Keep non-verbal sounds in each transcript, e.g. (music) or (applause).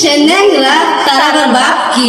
sheneng la tara babki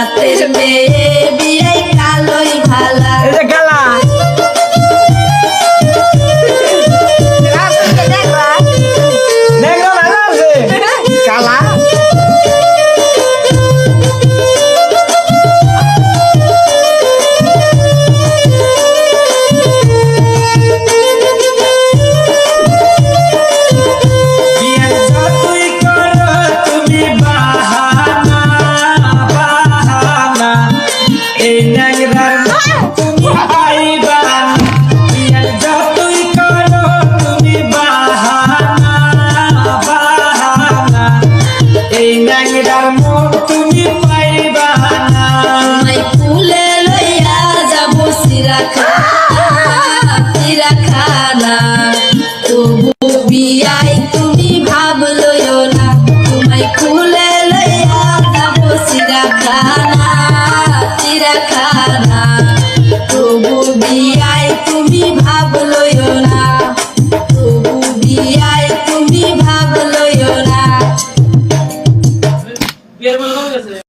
রাতের মেয়ে বিয়ে কালোই ভালা। Ha (laughs) ha!